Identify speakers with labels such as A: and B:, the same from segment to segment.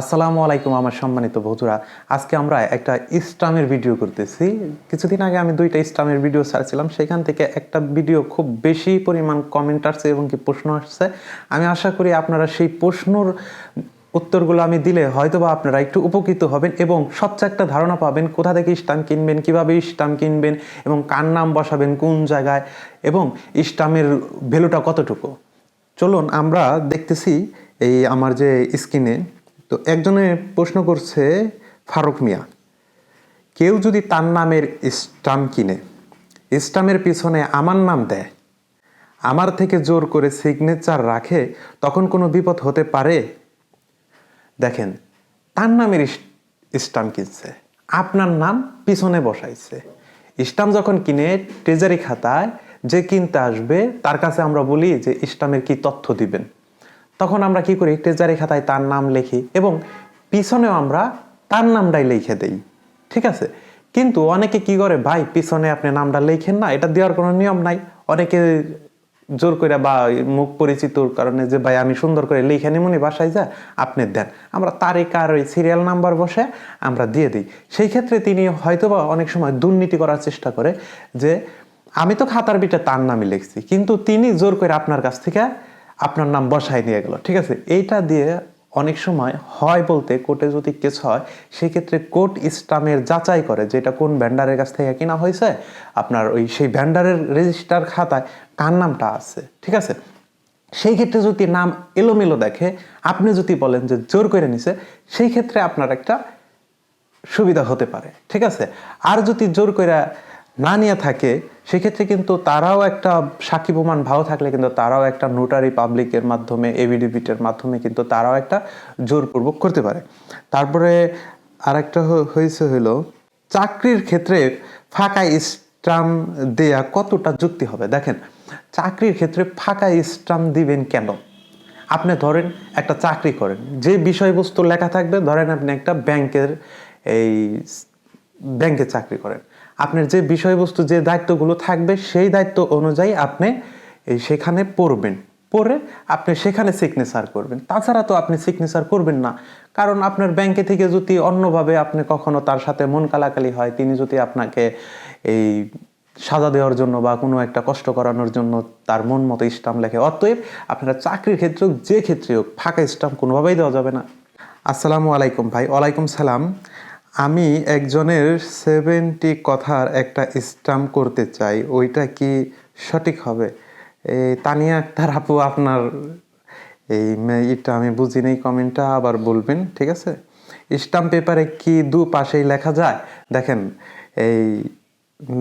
A: আসসালামু আলাইকুম আমার সম্মানিত বন্ধুরা। আজকে আমরা একটা ইসলামের ভিডিও করতেছি। কিছুদিন আগে আমি দুইটা ইসলামের ভিডিও ছাড়ছিলাম। সেখান থেকে একটা ভিডিও খুব বেশি পরিমাণ কমেন্ট আসছে এবং কি প্রশ্ন আসছে। আমি আশা করি আপনারা সেই প্রশ্নর উত্তরগুলো আমি দিলে হয়তোবা আপনারা একটু উপকৃত হবেন এবং সবচেয়ে একটা ধারণা পাবেন, কোথা থেকে ইস্টাম কিনবেন, কীভাবে ইস্টাম কিনবেন এবং কার নাম বসাবেন, কোন জায়গায় এবং ইস্টামের ভ্যালুটা কতটুকু। চলুন আমরা দেখতেছি এই আমার যে স্ক্রিনে তো একজনে প্রশ্ন করছে, ফারুক মিয়া, কেউ যদি তার নামের স্টাম্প কিনে, স্টাম্পের পিছনে আমার নাম দেয়, আমার থেকে জোর করে সিগনেচার রাখে, তখন কোনো বিপদ হতে পারে? দেখেন, তার নামের স্টাম্প কিনছে, আপনার নাম পিছনে বসাইছে। স্টাম্প যখন কিনে ট্রেজারি খাতায়, যে কিনতে আসবে, তার কাছে আমরা বলি যে স্টাম্পের কি তথ্য দিবেন? তখন আমরা কি করি? ট্রেজারি খাতায় তার নাম লিখি এবং পিছনেও আমরা তার নামটাই লিখে দেই। ঠিক আছে? কিন্তু অনেকে কি করে? ভাই, পিছনে আপনি নামটা লেখেন না, এটা দেওয়ার কোনো নিয়ম নাই। অনেকে জোর করে বা মুখ পরিচিতর কারণে যে, ভাই, আমি সুন্দর করে লিখে নিমুনি বাসায় যা, আপনি দেন। আমরা তারিখ আর ওই সিরিয়াল নাম্বার বসে আমরা দিয়ে দিই। সেই ক্ষেত্রে তিনি হয়তোবা অনেক সময় দুর্নীতি করার চেষ্টা করে যে, আমি তো খাতার বিটা তার নামে লিখছি। কিন্তু তিনি জোর করে আপনার কাছ থেকে আপনার নাম বসায় নিয়ে গেল, ঠিক আছে? এইটা দিয়ে অনেক সময় হয় বলতে কোর্টে যদি কেস হয়, সেক্ষেত্রে কোর্ট ইসলামের যাচাই করে যে এটা কোন ভ্যান্ডারের কাছ থেকে কিনা হয়েছে, আপনার ওই সেই ভ্যান্ডারের রেজিস্টার খাতায় কার নামটা আছে, ঠিক আছে? সেই ক্ষেত্রে যদি নাম এলোমেলো দেখে, আপনি যদি বলেন যে জোর করে নিছে, সেই ক্ষেত্রে আপনার একটা সুবিধা হতে পারে, ঠিক আছে? আর যদি জোর করে না নিয়ে থাকে, সেক্ষেত্রে কিন্তু তারাও একটা সাক্ষী প্রমাণ ভালো থাকলে কিন্তু তারাও একটা নোটারি পাবলিকের মাধ্যমে এভিডেভিটের মাধ্যমে কিন্তু তারাও একটা জোরপূর্বক করতে পারে। তারপরে আরেকটা হয়েছে হলো চাকরির ক্ষেত্রে ফাঁকা স্টাম্প দেয়া কতটা যুক্তি হবে? দেখেন, চাকরির ক্ষেত্রে ফাঁকা স্টাম্প দিবেন কেন? আপনি ধরেন একটা চাকরি করেন, যে বিষয়বস্তু লেখা থাকবে, ধরেন আপনি একটা ব্যাংকের এই ব্যাংকে চাকরি করেন। আপনার যে বিষয়বস্তু, যে দায়িত্বগুলো থাকবে, সেই দায়িত্ব অনুযায়ী আপনি এই সেখানে পড়বেন। পড়ে আপনি সেখানে সিগনেচার করবেন। তাছাড়া তো আপনি সিগনেচার করবেন না। কারণ আপনার ব্যাংকে থেকে যদি অন্যভাবে আপনি কখনো তার সাথে মন কালাকালি হয়, তিনি যদি আপনাকে এই সাজা দেওয়ার জন্য বা কোনো একটা কষ্ট করানোর জন্য তার মন মতো স্টাম্প লেখে, অতএব আপনারা চাকরির ক্ষেত্রে হোক, যে ক্ষেত্রে হোক, ফাঁকা স্টাম্প কোনোভাবেই দেওয়া যাবে না। আসসালামু আলাইকুম ভাই। ওয়ালাইকুম সালাম। আমি একজনের সেভেন্টি কথার একটা স্টাম্প করতে চাই, ওইটা কি সঠিক হবে? এই তানিয়া আক্তার আপু, আপনার এই এটা আমি বুঝি নেই কমেন্টটা আবার বলবেন, ঠিক আছে? স্টাম্প পেপারে কি দু পাশেই লেখা যায়? দেখেন, এই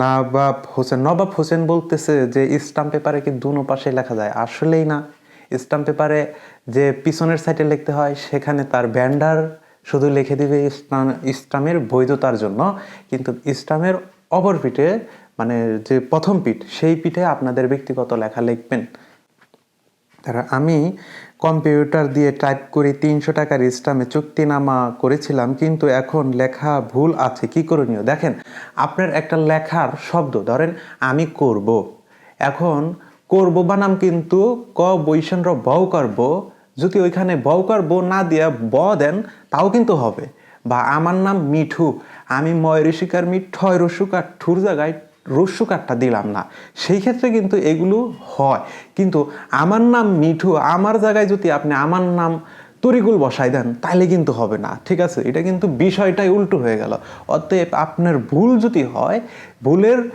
A: নবাব হোসেন নবাব হোসেন বলতেছে যে স্টাম্প পেপারে কি দুনো পাশে লেখা যায়? আসলেই না। স্টাম্প পেপারে যে পিছনের সাইডে লিখতে হয়, সেখানে তার ব্যান্ডার শুধু লিখে দিবে ইসলাম- ইসলামের বৈধতার জন্য, কিন্তু ইসলামের অপর পিঠে মানে যে প্রথম পিঠ, সেই পিঠে আপনাদের ব্যক্তিগত লেখা লিখবেন। তারা, আমি কম্পিউটার দিয়ে টাইপ করে তিনশো টাকার স্টামে চুক্তিনামা করেছিলাম, কিন্তু এখন লেখা ভুল আছে, কি করণীয়? দেখেন, আপনার একটা লেখার শব্দ, ধরেন, আমি করব। এখন, করব বানাম কিন্তু ক বৈষণ্য বউ করব যদি ওইখানে বউকার বউ না দিয়ে ব দেন, তাও কিন্তু হবে। বা আমার নাম মিঠু, আমি ময় ঋষিকার মিঠ, ঠয় রসুকার ঠুর জায়গায় রস্যুকারটা দিলাম না। সেই ক্ষেত্রে কিন্তু এগুলো হয়। কিন্তু আমার নাম মিঠু, আমার জায়গায় যদি আপনি আমার নাম তরিকুল বসাই দেন তাহলে কিন্তু হবে না। ঠিক আছে? এটা কিন্তু বিষয়টাই উল্টো হয়ে গেল। অতএব আপনার ভুল যদি হয়, ভুলের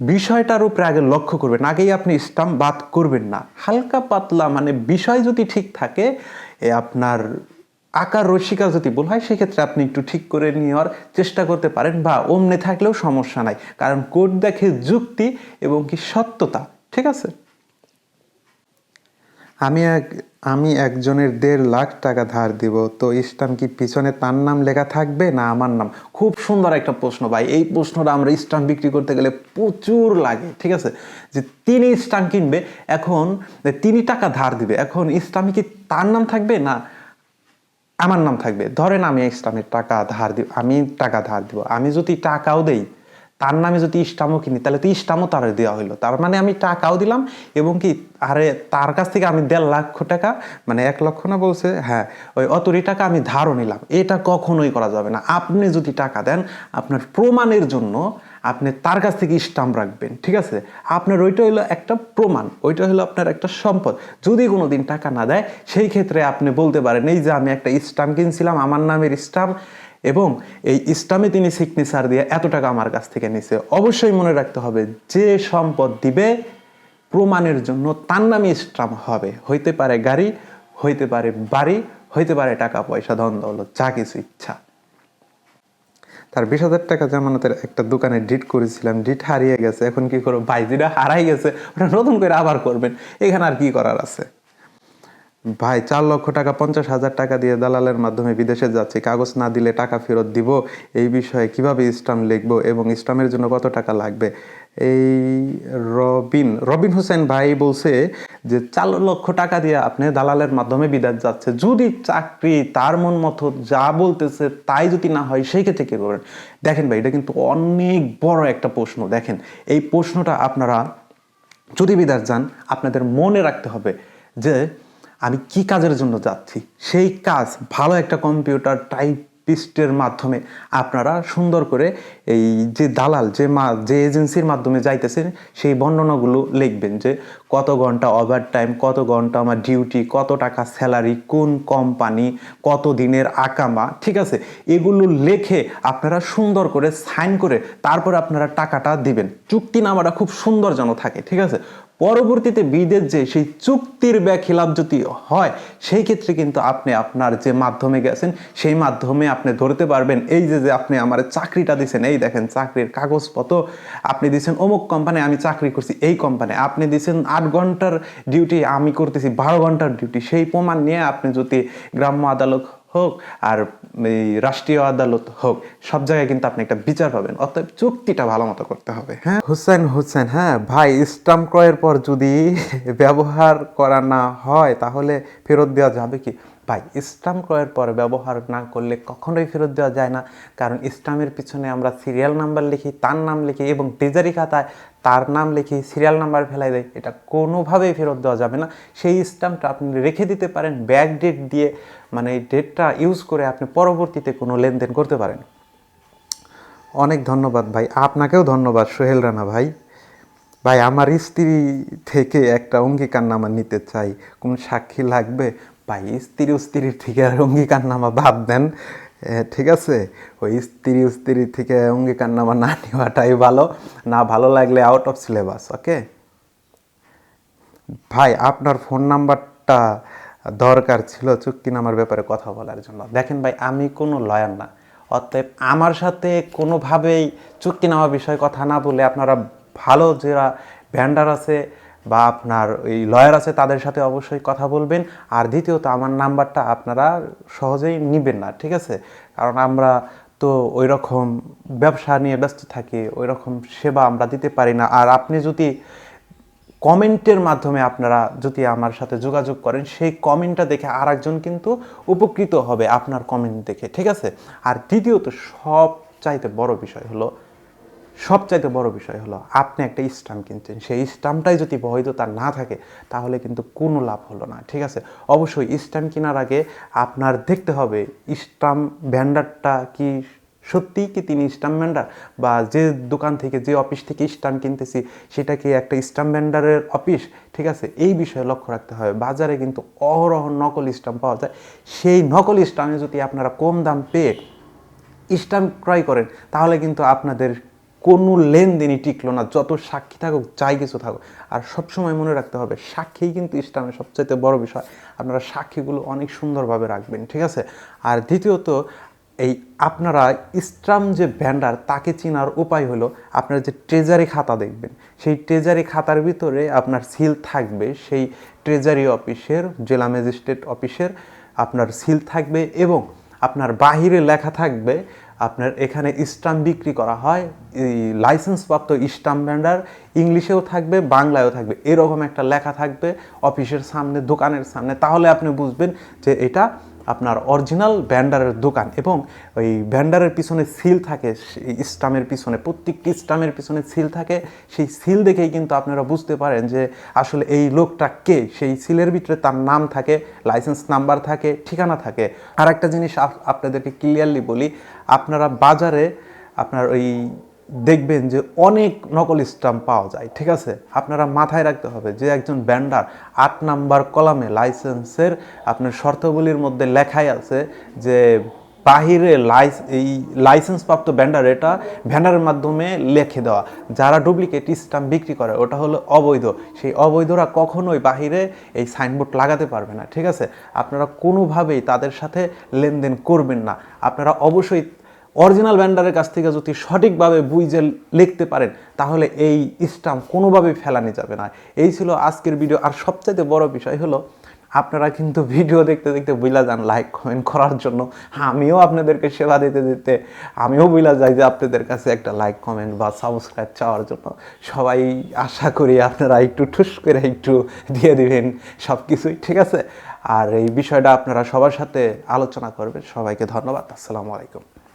A: বিষয়টার উপরে আগে লক্ষ্য করবেন, আগেই আপনি স্টাম্প বাদ করবেন না। হালকা পাতলা মানে বিষয় যদি ঠিক থাকে আপনার আকার রসিকা যদি বলা হয়, সেক্ষেত্রে আপনি একটু ঠিক করে নেওয়ার চেষ্টা করতে পারেন বা অমনে থাকলেও সমস্যা নাই। কারণ কোড দেখে যুক্তি এবং কি সত্যতা, ঠিক আছে? আমি এক, আমি একজনের দেড় লাখ টাকা ধার দিব, তো ইসলাম কি পিছনে তার নাম লেখা থাকবে না আমার নাম? খুব সুন্দর একটা প্রশ্ন ভাই, এই প্রশ্নটা আমরা স্টাম্প বিক্রি করতে গেলে প্রচুর লাগে, ঠিক আছে? যে তিনি স্টাম্প কিনবে, এখন তিনি টাকা ধার দিবে, এখন ইসলামী কি তার নাম থাকবে না আমার নাম থাকবে? ধরেন আমি ইসলামের টাকা ধার দিব আমি টাকা ধার দিব, আমি যদি টাকাও দেই তার নামে যদি ইস্টামও কিনি, তাহলে তো ইস্টামও তার দেওয়া হইল। তার মানে আমি টাকাও দিলাম এবং কি, আরে তার কাছ থেকে আমি দেড় লক্ষ টাকা মানে এক লক্ষ না বলছে হ্যাঁ ওই অতরি টাকা আমি ধারও নিলাম। এটা কখনোই করা যাবে না। আপনি যদি টাকা দেন, আপনার প্রমাণের জন্য আপনি তার কাছ থেকে স্টাম্প রাখবেন, ঠিক আছে? আপনার ওইটা হলো একটা প্রমাণ, ওইটা হলো আপনার একটা সম্পদ। যদি কোনো দিন টাকা না দেয়, সেই ক্ষেত্রে আপনি বলতে পারেন, এই যে আমি একটা স্টাম্প কিনছিলাম, আমার নামের স্টাম্প এবং এই স্টামে তিনি সিগনেচার দিয়ে এত টাকা আমার কাছ থেকে নিছে। অবশ্যই মনে রাখতে হবে, যে সম্পদ দিবে, প্রমাণের জন্য তার নামে স্টাম্প হবে। হইতে পারে গাড়ি, হইতে পারে বাড়ি, হইতে পারে টাকা, পয়সা, ধন, দৌলত, যা কিছু ইচ্ছা। তার বিশ হাজার টাকা জামানতের একটা দোকানে ডিট করেছিলাম, ডিট হারিয়ে গেছে, এখন কি করব? ভাই যেটা হারাই গেছে ওটা নতুন করে আবার করবেন। এখানে আর কি করার আছে? ভাই, চার লক্ষ টাকা, পঞ্চাশ হাজার টাকা দিয়ে দালালের মাধ্যমে বিদেশে যাচ্ছি। কাগজ না দিলে টাকা ফেরত দিব। এই বিষয়ে কীভাবে স্টাম্প লিখব এবং স্টাম্পের জন্য কত টাকা লাগবে? এই রবিন রবিন হোসেন ভাই বলছে যে, চার লক্ষ টাকা দিয়ে আপনি দালালের মাধ্যমে বিদেশ যাচ্ছে যদি চাকরি তার মন মতো যা বলতেছে তাই যদি না হয়, সেই ক্ষেত্রে কি করবেন? দেখেন ভাই, এটা কিন্তু অনেক বড় একটা প্রশ্ন। দেখেন, এই প্রশ্নটা আপনারা যদি বিদেশ যান, আপনাদের মনে রাখতে হবে যে আমি কি কাজের জন্য যাচ্ছি? সেই কাজ ভালো একটা কম্পিউটার টাইপিস্টের মাধ্যমে আপনারা সুন্দর করে এই যে দালাল, যে মা, যে এজেন্সির মাধ্যমে যাইতেছেন, সেই বর্ণনাগুলো লিখবেন যে কত ঘণ্টা ওভার টাইম কত ঘণ্টা আমার ডিউটি কত টাকা স্যালারি কোন কোম্পানি কত দিনের আকামা, ঠিক আছে? এগুলো লেখে আপনারা সুন্দর করে সাইন করে তারপরে আপনারা টাকাটা দিবেন। চুক্তিনামাটা খুব সুন্দর যেন থাকে, ঠিক আছে? পরবর্তীতে বিদেশ যে সেই চুক্তির ব্যাখিলাপ যদি হয়, সেই ক্ষেত্রে কিন্তু আপনি আপনার যে মাধ্যমে গেছেন, সেই মাধ্যমে আপনি ধরতে পারবেন। এই যে যে আপনি আমার চাকরিটা দিছেন, এই দেখেন চাকরির কাগজপত্র আপনি দিছেন, অমুক কোম্পানি আমি চাকরি করছি, এই কোম্পানি আপনি দিছেন আট ঘণ্টার ডিউটি আমি করতেছি, বারো ঘণ্টার ডিউটি সেই প্রমাণ নিয়ে আপনি যদি গ্রাম্য আদালত হোক আর এই রাষ্ট্রীয় আদালত হোক, সব জায়গায় কিন্তু আপনি একটা বিচার পাবেন। অতএব চুক্তিটা ভালো মতো করতে হবে হ্যাঁ? হুসেন হুসেন হ্যাঁ ভাই, স্টাম্প ক্রয়ের পর যদি ব্যবহার করা না হয়, তাহলে ফেরত দেওয়া যাবে কি? ভাই স্টাম্প ক্রয়ের পর ব্যবহার না করলে কখনোই ফেরত দেওয়া যায় না। কারণ স্টাম্পের পিছনে আমরা সিরিয়াল নাম্বার লিখি, তার নাম লিখি এবং ট্রেজারি খাতায় তার নাম লিখি সিরিয়াল নাম্বার ফেলাই দেয়। এটা কোনোভাবেই ফেরত দেওয়া যাবে না। সেই স্টাম্পটা আপনি রেখে দিতে পারেন ব্যাক ডেট দিয়ে মানে এই ডেটটা ইউজ করে আপনি পরবর্তীতে কোনো লেনদেন করতে পারেন। অনেক ধন্যবাদ ভাই। আপনাকেও ধন্যবাদ সোহেল রানা ভাই। ভাই, আমার স্ত্রী থেকে একটা অঙ্গীকারনামা নিতে চাই। কোন সাক্ষী লাগবে? ভাই স্ত্রী স্ত্রীর থেকে আর অঙ্গীকারনামা বাদ দেন। ঠিক আছে? ওই স্ত্রী স্ত্রী থেকে অঙ্গীকার নামা না নেওয়াটাই ভালো। না ভালো লাগলে আউট অফ সিলেবাস ওকে ভাই, আপনার ফোন নাম্বারটা দরকার ছিল চুক্তিনামার ব্যাপারে কথা বলার জন্য। দেখেন ভাই, আমি কোনো লয়ার না। অতএব আমার সাথে কোনোভাবেই চুক্তিনামা বিষয়ে কথা না বলে আপনারা ভালো যারা ভ্যান্ডার আছে বা আপনার এই লয়ার আছে, তাদের সাথে অবশ্যই কথা বলবেন। আর দ্বিতীয়ত, আমার নাম্বারটা আপনারা সহজেই নিবেন না, ঠিক আছে? কারণ আমরা তো ওই রকম ব্যবসা নিয়ে ব্যস্ত থাকি ওই রকম সেবা আমরা দিতে পারি না। আর আপনি যদি কমেন্টের মাধ্যমে আপনারা যদি আমার সাথে যোগাযোগ করেন, সেই কমেন্টটা দেখে আর একজন কিন্তু উপকৃত হবে আপনার কমেন্ট দেখে, ঠিক আছে? আর দ্বিতীয়ত সব চাইতে বড় বিষয় হলো সবচাইতে বড় বিষয় হলো, আপনি একটা স্টাম্প কিনছেন। সেই স্টাম্পটাই যদি বৈধতা না থাকে, তাহলে কিন্তু কোনো লাভ হলো না, ঠিক আছে? অবশ্যই স্টাম্প কেনার আগে আপনার দেখতে হবে, স্টাম্প ভ্যান্ডারটা কি সত্যিই কি তিনি স্টাম্প ভ্যান্ডার বা যে দোকান থেকে, যে অফিস থেকে স্টাম্প কিনতেছি, সেটা কি একটা স্টাম্প ভ্যান্ডারের অফিস? ঠিক আছে? এই বিষয়ে লক্ষ্য রাখতে হবে। বাজারে কিন্তু অহরহ নকল স্টাম্প পাওয়া যায়। সেই নকল স্টাম্পে যদি আপনারা কম দাম পেয়ে স্টাম্প ক্রয় করেন, তাহলে কিন্তু আপনাদের কোনো লেনদেনই টিকলো না, যত সাক্ষী থাকুক, যাই কিছু থাকুক। আর সবসময় মনে রাখতে হবে, সাক্ষীই কিন্তু ইসলামের সবচাইতে বড় বিষয়। আপনারা সাক্ষীগুলো অনেক সুন্দরভাবে রাখবেন, ঠিক আছে? আর দ্বিতীয়ত, এই আপনারা ইসলাম যে ভ্যান্ডার তাকে চেনার উপায় হলো, আপনারা যে ট্রেজারি খাতা দেখবেন, সেই ট্রেজারি খাতার ভিতরে আপনার সিল থাকবে, সেই ট্রেজারি অফিসের জেলা ম্যাজিস্ট্রেট অফিসের আপনার সিল থাকবে এবং আপনার বাহিরে লেখা থাকবে আপনার এখানে স্টাম্প বিক্রি করা হয়, এই লাইসেন্সপ্রাপ্ত স্টাম্প ভ্যান্ডার ইংলিশেও থাকবে, বাংলায়ও থাকবে, এরকম একটা লেখা থাকবে অফিসের সামনে, দোকানের সামনে, তাহলে আপনি বুঝবেন যে এটা আপনার অরিজিনাল ব্যান্ডারের দোকান এবং ওই ব্যান্ডারের পিছনে সিল থাকে স্টামের পিছনে, প্রত্যেকটি স্টামের পিছনে সিল থাকে। সেই সিল দেখেই কিন্তু আপনারা বুঝতে পারেন যে আসলে এই লোকটা কে? সেই সিলের ভিতরে তার নাম থাকে লাইসেন্স নাম্বার থাকে, ঠিকানা থাকে। আর একটা জিনিস আপনাদেরকে ক্লিয়ারলি বলি, আপনারা বাজারে আপনার ওই দেখবেন যে অনেক নকল স্টাম্প পাওয়া যায়, ঠিক আছে? আপনারা মাথায় রাখতে হবে যে একজন ব্যান্ডার আট নাম্বার কলামে লাইসেন্সের আপনার শর্তাবলীর মধ্যে লেখাই আছে যে বাহিরে লাইস, এই লাইসেন্সপ্রাপ্ত ব্যান্ডার এটা ভ্যান্ডারের মাধ্যমে লিখে দেওয়া। যারা ডুপ্লিকেট স্টাম্প বিক্রি করে, ওটা হলো অবৈধ। সেই অবৈধরা কখনোই বাহিরে এই সাইনবোর্ড লাগাতে পারবে না, ঠিক আছে? আপনারা কোনোভাবেই তাদের সাথে লেনদেন করবেন না। আপনারা অবশ্যই অরিজিনাল ব্যান্ডারের কাছ থেকে যদি সঠিকভাবে বুঝে লিখতে পারেন, তাহলে এই স্টাম্প কোনোভাবেই ফেলানি যাবে না। এই ছিল আজকের ভিডিও। আর সবচাইতে বড় বিষয় হলো, আপনারা কিন্তু ভিডিও দেখতে দেখতে বুইলা যান লাইক কমেন্ট করার জন্য। আমিও আপনাদেরকে সেবা দিতে দিতে, আমিও বুইলা যাই যে আপনাদের কাছে একটা লাইক কমেন্ট বা সাবস্ক্রাইব চাওয়ার জন্য। সবাই আশা করি আপনারা একটু ঠুস করে একটু দিয়ে দিবেন সব কিছুই ঠিক আছে? আর এই বিষয়টা আপনারা সবার সাথে আলোচনা করবেন। সবাইকে ধন্যবাদ। আসসালামু আলাইকুম।